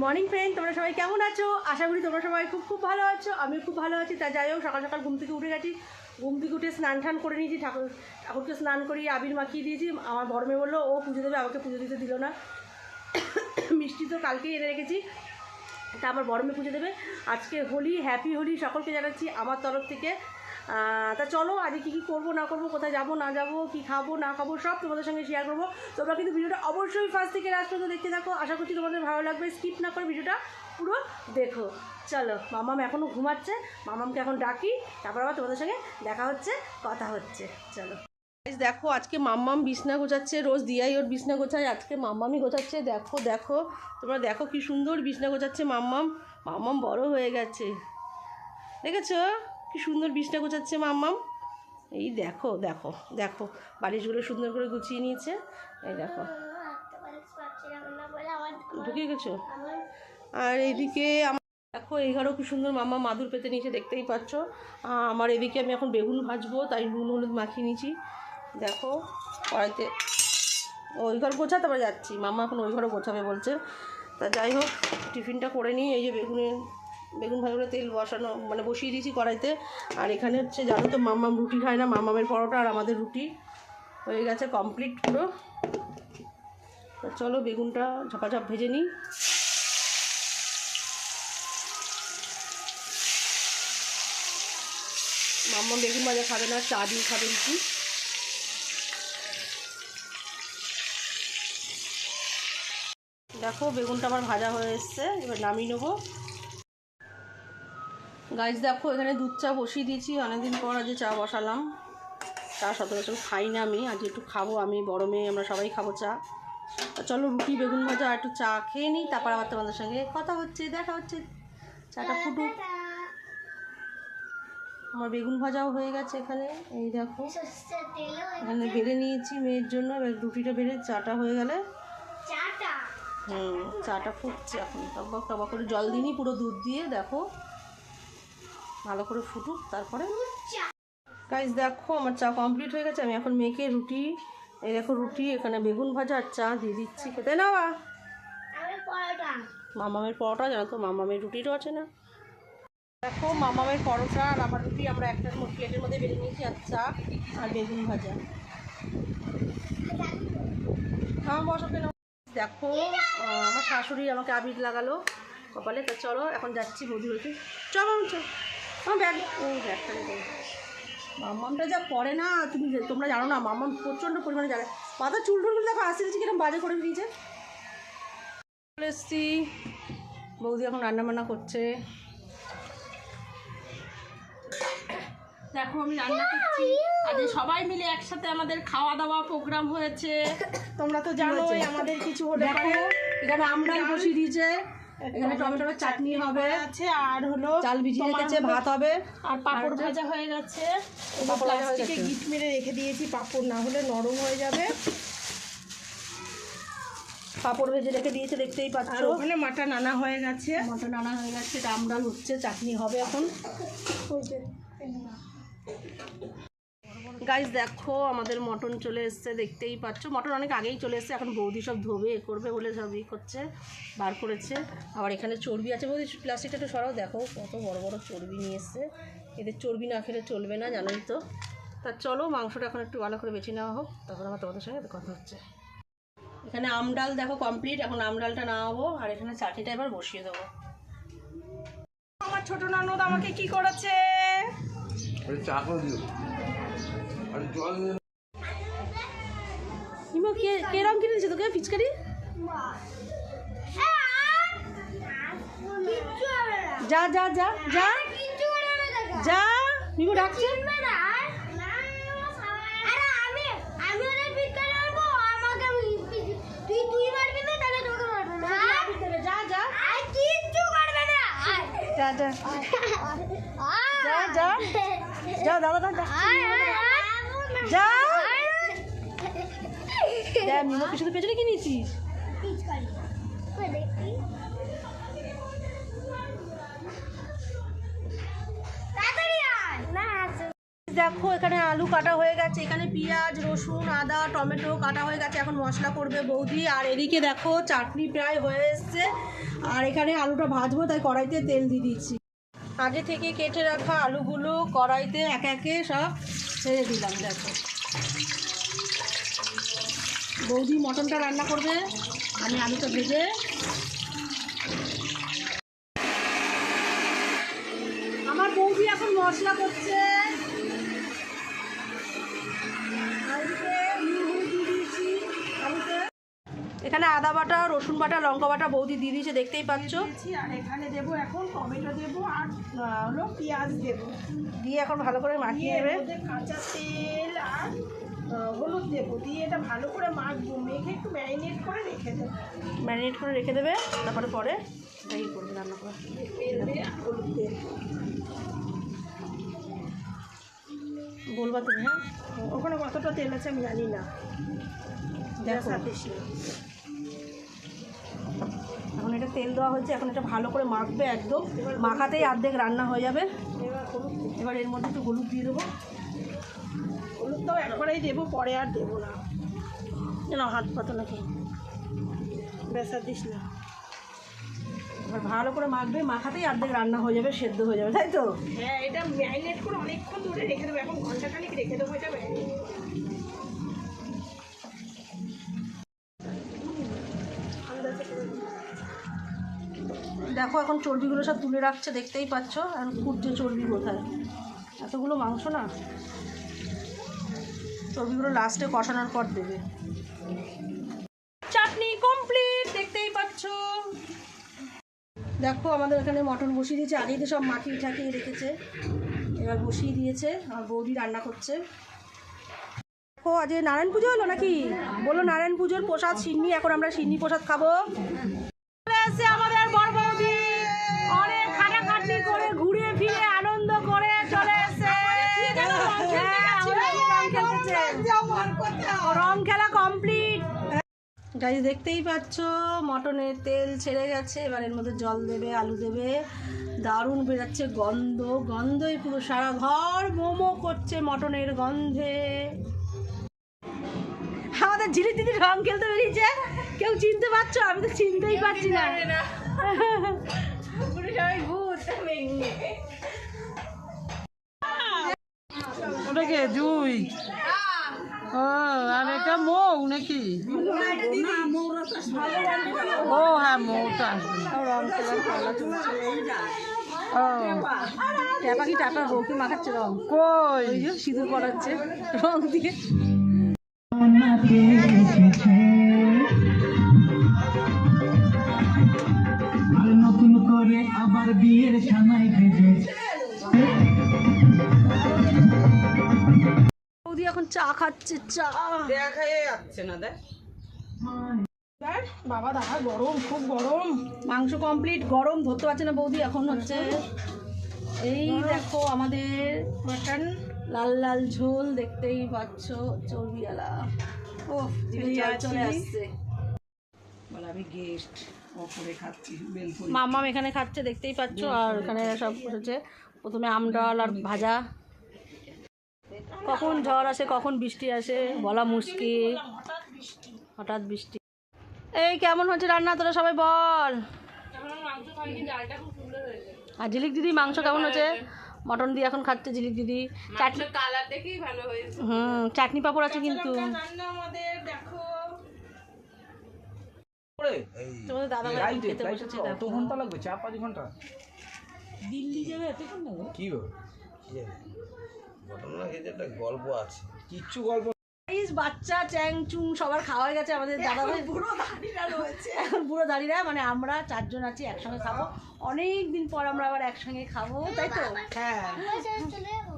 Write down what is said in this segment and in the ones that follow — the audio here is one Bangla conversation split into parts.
মর্নিং ফ্রেন্ড তোমরা সবাই কেমন আছো? আশা করি তোমরা সবাই খুব খুব ভালো আছো। আমি খুব ভালো আছি। তা যাই হোক, সকাল সকাল ঘুম থেকে উঠে গেছি। ঘুম থেকে উঠে স্নান টান করে নিয়েছি। ঠাকুর ঠাকুরকে স্নান করিয়ে আবির মাখিয়ে দিয়েছি। আমার বড় মেয়ে বলল, ও পুজো দেবে, আমাকে পুজো দিতে দিল না। মিষ্টি তো কালকেই এনে রেখেছি। তা আমার বড় মেয়ে পুজো দেবে। আজকে হোলি, হ্যাপি হোলি সকলকে জানাচ্ছি আমার তরফ থেকে। তা চলো, আজকে কী কী করব, না করব, কোথায় যাব, না যাব, কী খাব, না খাব, সব তোমাদের সঙ্গে শেয়ার করব। তোমরা কিন্তু ভিডিওটা অবশ্যই ফার্স্ট থেকে লাস্ট পর্যন্ত দেখতে থাকো। আশা করছি তোমাদের ভালো লাগবে। স্কিপ না করে ভিডিওটা পুরো দেখো। চলো, মামাম এখনও ঘুমাচ্ছে, মামামকে এখন ডাকি, তারপর আবার তোমাদের সঙ্গে দেখা হচ্ছে, কথা হচ্ছে। চলো। দেখো, আজকে মাম্মাম বিছনা গোছাচ্ছে, রোজ দিয়াই ওর বিছনা গোছায়, আজকে মাম্মামই গোছাচ্ছে। দেখো দেখো, তোমরা দেখো কি সুন্দর বিছনা গোছাচ্ছে মাম্মাম মাম্মাম বড় হয়ে গেছে। দেখেছ? কি সুন্দর বিছনা গোছাচ্ছে মাম্মাম। এই দেখো দেখো দেখো, বালিশগুলো সুন্দর করে গুছিয়ে নিয়েছে। এই দেখো। ঢুকে গেছো? আর এদিকে আমার দেখো, এই ঘরেও কি সুন্দর মাম্মা মাদুর পেতে নিয়েছে, দেখতেই পাচ্ছ। আমার এদিকে আমি এখন বেগুন ভাজবো, তাই নুন হলুদ মাখিয়ে নিয়েছি। দেখো, কড়াইতে ওই ঘর গোছা তারপরে যাচ্ছি। মাম্মা এখন ওই ঘরে গোছাবে বলছে। তা যাই হোক, টিফিনটা করে নিই, এই যে বেগুনে বেগুন ভাজলে তেল বসানো মানে বসিয়ে দিয়েছি কড়াইতে। আর এখানে হচ্ছে, জানো তো, মাম্মাম রুটি খায় না? মামামের পরোটা আর আমাদের রুটি। হয়ে গেছে কমপ্লিট পুরো। চলো বেগুনটা ঝপাঝপ ভেজে নিই। মাম্মা বেগুন ভাজা খাবে না, চা দিয়ে খাবে রুটি। দেখো, বেগুনটা আমার ভাজা হয়ে এসছে, এবার নামিয়ে নেব। গাছ দেখো এখানে দুধ চা বসিয়ে দিয়েছি। অনেকদিন পর আজ চা বসালাম। চা সচরাচর খাই না আমি আজ একটু খাব আমি বড় মেয়ে আমরা সবাই খাব চা। চলো রুটি বেগুন ভাজা আর একটু চা খেয়ে নিই তারপর আবার তোমাদের সঙ্গে কথা হচ্ছে দেখা হচ্ছে। চাটা ফুটুক। আমার বেগুন ভাজাও হয়ে গেছে এখানে। এই দেখো এখানে বেড়ে নিয়েছি মেয়ের জন্য এবার রুটিটা বেড়ে চাটা হয়ে গেলে। হুম চাটা ফুটছে এখন। টকবক টকবক করে জল দিইনি পুরো দুধ দিয়ে দেখো। ভালো করে ফুটুক তারপরে গাইজ দেখো আমার চা কমপ্লিট হয়ে গেছে। আমি এখন মেয়েকে রুটি এই দেখো রুটি এখানে বেগুন ভাজা আর চা দিয়ে দিচ্ছি খেতে। না বা মামামের পরোটা জানো তো মামামের রুটিরও আছে না। দেখো মামামের পরোটা আর আমার রুটি আমরা একটা প্লেটের মধ্যে বেড়ে নিয়েছি আর চা আর বেগুন ভাজা। হ্যাঁ বসো কেন? দেখো আমার শাশুড়ি আমাকে আবির লাগালো কপালে তা চলো এখন যাচ্ছি বৌদি হয়েছি চলো চল। ব্যাগ ব্যাগটা মাম্মামটা যা করে না তুমি তোমরা জানো না মাম্মাম প্রচণ্ড পরিমাণে জানে মাথা চুল টুলগুলো দেখো আসতে দিচ্ছি কীরকম বাজে করে দিয়েছে চলে এসছি। বৌদি এখন রান্না বান্না করছে। দেখো আমি রান্না করছি। আজ সবাই মিলে একসাথে আমাদের খাওয়া দাওয়া প্রোগ্রাম হয়েছে। তোমরা তো জানোই আমাদের কিছু হলে দেখো এখানে আমরাই বসিয়ে দিয়েছে। এখানে টমেটোর চাটনি হবে। আছে আর হলো চাল ভিজিয়ে রেখেছে ভাত হবে। আর পাপড় ভাজা হয়ে গেছে। প্লাস্টিকে। গিট মেরে রেখে দিয়েছি পাপড় না হলে নরম হয়ে যাবে। পাঁপড় ভেজে রেখে দিয়েছে দেখতেই আর পাচ্ছ। ওখানে মাটা নানা হয়ে গেছে। মটন আনা হয়ে গেছে ডাম ডাল হচ্ছে চাটনি হবে এখন। ওই যে গাইজ দেখো, আমাদের মটন চলে এসছে, দেখতেই পাচ্ছ। মটন অনেক আগেই চলে এসছে, এখন বৌদি সব ধোবে, এ করবে বলে সব ই করছে, বার করেছে। আবার এখানে চর্বি আছে বৌদি, প্লাস্টিকটা একটু সরাও, দেখো কত বড় বড় চর্বি নিয়ে এসছে। এদের চর্বি না খেলে চলবে না, জানোই তো। তা চলো, মাংসটা এখন একটু ভালো করে বেছে নেওয়া হোক, তারপর আমার তোমাদের সঙ্গে কথা হচ্ছে। এখানে আমডাল দেখো কমপ্লিট এখন আমডালটা নামাবো, আর এখানে চাটনিটা এবার বসিয়ে দেবো। আমার ছোট ননদ আমাকে কি করেছে? কে কে রং কিনে দিচ্ছে তোকে পিচকারি যা যা যা যা। যা নিমো ডাকছে। যা যা যা। যা যা। যা যা। দাদা দাদা। যা। শুধু পেছনে দেখো এখানে আলু কাটা হয়ে গেছে। এখানে পেঁয়াজ রসুন আদা টমেটো কাটা হয়ে গেছে। এখন মশলা করবে বৌদি। আর এদিকে দেখো চাটনি প্রায় হয়ে এসছে। আর এখানে আলুটা ভাজবো তাই কড়াইতে তেল দিয়ে দিচ্ছি। আগে থেকে কেটে রাখা আলুগুলো, কড়াইতে এক একে সব ছেড়ে দিলাম, দেখো। বৌদি মটনটা রান্না করবে, আমি আলুটা ভেজে আমার বৌদি এখন মশলা করছে। এখানে আদা বাটা রসুন বাটা লঙ্কা বাটা বৌদি দিয়ে দিয়েছে দেখতেই পাচ্ছ। আর এখানে দেবো এখন টমেটো দেবো আর হলো পেঁয়াজ দেবো। দিয়ে এখন ভালো করে মাখিয়ে নেবে। কাঁচা তেল আর হলুদ দেবো। দিয়ে এটা ভালো করে মাখবো। মেখে একটু ম্যারিনেট করে রেখে দেবো। ম্যারিনেট করে রেখে দেবে। তারপরে পরে এই করবে রান্না করে। হলুদ তেল বলবা তুমি হ্যাঁ ওখানে কতটা তেল আছে আমি জানি না। দেখো দেখার বেশি না। এখন এটা তেল দেওয়া হয়েছে, এখন এটা ভালো করে মাখবে একদম। মাখাতেই অর্ধেক রান্না হয়ে যাবে। এবার এর মধ্যে একটু হলুদ দিয়ে দেবো। হলুদটাও একবারেই দেবো, পরে আর দেবো না। যেন হাত পাতো নাকি? বেসা দিস না। এবার ভালো করে মাখবে, মাখাতেই অর্ধেক রান্না হয়ে যাবে, সেদ্ধ হয়ে যাবে, তাই তো? হ্যাঁ এটা ম্যারিনেট করে অনেকক্ষণ ধরে রেখে দেবো, এখন ঘন্টাখানিক রেখে দেবো, এটা দেখো এখন চর্বিগুলো সব তুলে রাখছে, দেখতেই পাচ্ছ। এখন খুঁজছে চর্বি কোথায়? এতগুলো মাংস না? চর্বিগুলো লাস্টে কষানোর পর দেবে। চাটনি কমপ্লিট দেখতেই পাচ্ছ। দেখো, আমাদের এখানে মটন বসিয়ে দিয়েছে আগেই তো সব মাখিয়ে ঠাকিয়ে রেখেছে। এবার বসিয়ে দিয়েছে, আর বৌদি রান্না করছে। দেখো, আজ নারায়ণ পুজো হলো নাকি? বলো নারায়ণ পুজোর প্রসাদ, সিন্নি, এখন আমরা সিন্নি প্রসাদ খাব। গাইজ দেখতেই পাচ্ছ মটনের তেল ছেড়ে গেছে এবার এর মধ্যে জল দেবে আলু দেবে। দারুণ বেরাচ্ছে গন্ধ গন্ধই পুরো সারা ঘর মোমো করছে মটনের গন্ধে। আমাদের ঝিলিক দিদি রং খেলতে বেরিয়েছে। কেউ চিনতে পারছ? আমি তো চিনতেই পারছি না। ওটা কে জুই। ও আর এটা মৌ নাকি? ও হ্যাঁ মৌটা রং ও। বউকে মাখাচ্ছে রং? কই? সিঁদুর পড়াচ্ছে রং দিয়ে। নতুন করে আবার বিয়ের সানাই চা খাচ্ছে চা। দেখা যাচ্ছে না দেখ। বাবা দাদা গরম খুব গরম। মাংস কমপ্লিট গরম ধরতে পারছে না বৌদি এখন হচ্ছে এই দেখো আমাদের মাটন লাল লাল ঝোল দেখতেই পাচ্ছ চর্বিওয়ালা। ও চলে আসছে। বলে আমি গেস্ট ওপরে খাচ্ছি বেলপুরি। মাম্মাম এখানে খাচ্ছে দেখতেই পাচ্ছ আর এখানে সব হচ্ছে প্রথমে আমডাল আর ভাজা। কখন ঝড় আসে কখন বৃষ্টি আসে বলা মুশকিল। হঠাৎ বৃষ্টি। এই কেমন হচ্ছে রান্না? তোরা সবাই বল। আর ঝিলিক দিদি মাংস কেমন হচ্ছে? মটন দিয়ে এখন খাচ্ছে ঝিলিক দিদি। চাটনি কালার দেখেই ভালো হয়েছে। হুম চাটনি পাপড় আছে কিন্তু। দেখো। তোমাদের দাদা ভাই খেতে বসেছে দেখো। ঘণ্টা লাগবে চার পাঁচ ঘণ্টা। দিল্লি যাবে এতক্ষণ কি ঘটনা খেতে একটা গল্প আছে। কিচ্ছু গল্প বাচ্চা চ্যাং চুং সবার খাওয়া গেছে আমাদের দাদা ভাই। পুরো দাঁড়িয়ে রয়েছে। এখন দাঁড়িয়ে মানে আমরা চারজন আছি একসঙ্গে খাব। অনেক দিন পর আমরা আবার একসঙ্গে খাব তাই তো? হ্যাঁ।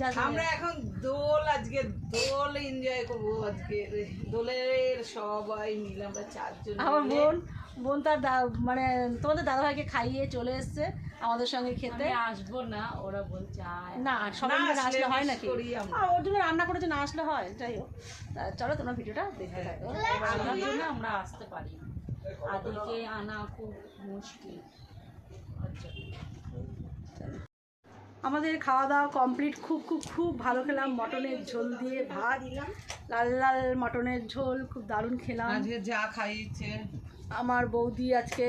যা যা। আমরা এখন দোল আজকে দোল এনজয় করব। আজকে দোলের সবাই মিলে আমরা চারজন আমার বোন বোন তার দা- মানে তোমাদের দাদা ভাইকে খাইয়ে চলে এসছে আমাদের সঙ্গে খেতে। আসব না ওরা বলছে না সবাই মিলে আসলে হয় নাকি? করি ওর জন্য রান্না করেছে না আসলে হয় যাই হোক। চলো তোমরা ভিডিওটা দেখতে থাকো। আমরা আসতে পারি আদিকে আনা খুব মুশকিল। আচ্ছা। আমাদের খাওয়া দাওয়া কমপ্লিট খুব খুব খুব ভালো খেলাম। মটনের ঝোল দিয়ে ভাত লাল লাল মটনের ঝোল খুব দারুণ খেলাম। আজকে যা খাইয়েছে আমার বৌদি আজকে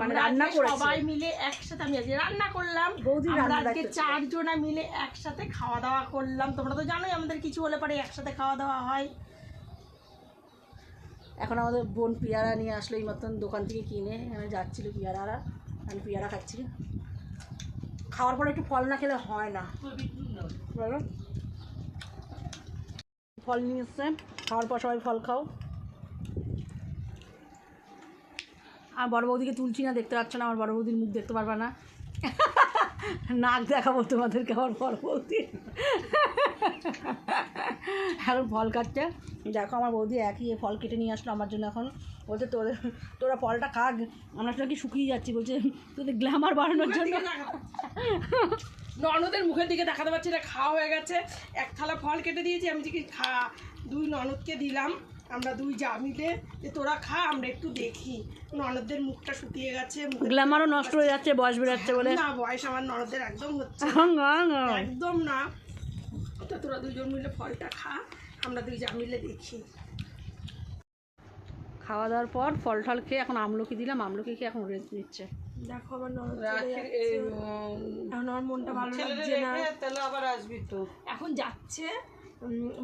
মানে রান্না করেছে। সবাই মিলে একসাথে আমি আজকে রান্না করলাম। বৌদি রান্না আজকে। চারজনা মিলে একসাথে খাওয়া দাওয়া করলাম। তোমরা তো জানোই আমাদের কিছু হলে পরে একসাথে খাওয়া দাওয়া হয়। এখন আমাদের বোন পেয়ারা নিয়ে আসলো এই মতন দোকান থেকে কিনে। এখানে যাচ্ছিল পেয়ারারা। আমি পেয়ারা খাচ্ছি। খাওয়ার পরে একটু ফল না খেলে হয় না। ফল নিয়ে এসছে। খাওয়ার পর সবাই ফল খাও। আর বড় বৌদিকে তুলছি না দেখতে পাচ্ছ না আমার বড় বৌদির মুখ দেখতে পারবে না। নাক দেখাবো তোমাদেরকে আমার বড় বৌদি। এখন ফল কাটছে দেখো আমার বৌদি একই ফল কেটে নিয়ে আসলো আমার জন্য এখন। বলছে তোদের তোরা ফলটা খা আমরা সেটা কি শুকিয়ে যাচ্ছি? বলছে তোদের গ্ল্যামার বাড়ানোর জন্য। ননদের মুখের দিকে দেখাতে পারছি না খাওয়া হয়ে গেছে। এক থালা ফল কেটে দিয়েছি আমি যে কি খা দুই ননদকে দিলাম। আমরা দুই যা মিলে যে তোরা খা আমরা একটু দেখি। ননদদের মুখটা শুকিয়ে গেছে গ্ল্যামারও নষ্ট হয়ে যাচ্ছে বয়স বেড়াচ্ছে বলে। না বয়স আমার ননদের একদম হচ্ছে একদম না। তো তোরা দুজন মিলে ফলটা খা আমরা দুই যা মিলে দেখি। খাওয়া দাওয়ার পর ফল টল খেয়ে এখন আমলকি দিলাম আমলকি খেয়ে এখন রেস্ট নিচ্ছে। দেখো আমার এখন আমার মনটা ভালো লাগছে না। তাহলে আবার আসবি তো। এখন যাচ্ছে।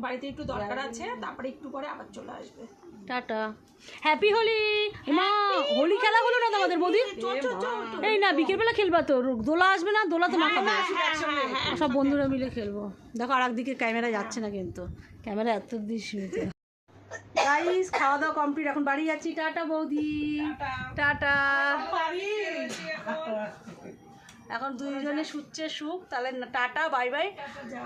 বাড়িতে একটু দরকার আছে তারপরে একটু পরে আবার চলে আসবে। টাটা। হ্যাপি হোলি মা হোলি খেলা হলো না তোমাদের বৌদি এই না বিকেলবেলা খেলবা তো। দোলা আসবে না দোলা তো মাখাবে সব বন্ধুরা মিলে খেলব। দেখো আর একদিকে ক্যামেরা যাচ্ছে না কিন্তু। ক্যামেরা এত দিস গাইস খাওয়া দাওয়া কমপ্লিট এখন বাড়ি যাচ্ছি। টাটা বৌদি। টাটা। এখন দুইজনে শুচ্ছে সুখ তাহলে টাটা বাই বাই।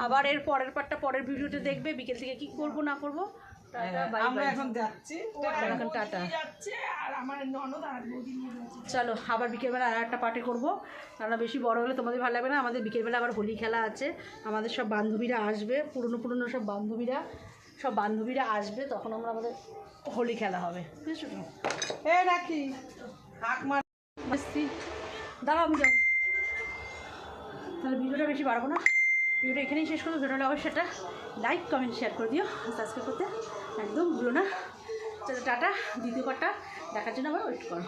আবার এর পরের পার্টটা পরের ভিডিওতে দেখবে বিকেল থেকে কি করব না করব। আমরা এখন যাচ্ছি। এখন টাটা। আর আমার ননদ আর বৌদি নিয়ে যাচ্ছে। চলো আবার বিকেলবেলা আর একটা পার্টি করব। কারণ বেশি বড় হলে তোমাদের ভালো লাগবে না। আমাদের বিকেলবেলা আবার হোলি খেলা আছে। আমাদের সব বান্ধবীরা আসবে পুরনো পুরনো সব বান্ধবীরা সব বান্ধবীরা আসবে। তখন আমরা আমাদের হোলি খেলা হবে। বুঝেছ তো? এ রাখি। হাক মার দাঁড়াও আমি যাব তাহলে ভিডিওটা বেশি বাড়বো না। ভিডিওটা এখানেই শেষ করব। ভিডিওটা অবশ্যই একটা লাইক কমেন্ট শেয়ার করে দিও। সাবস্ক্রাইব করতে একদম ভুলো না। টাটা, দ্বিতীয় পার্টটা দেখার জন্য আবার ওয়েট করো।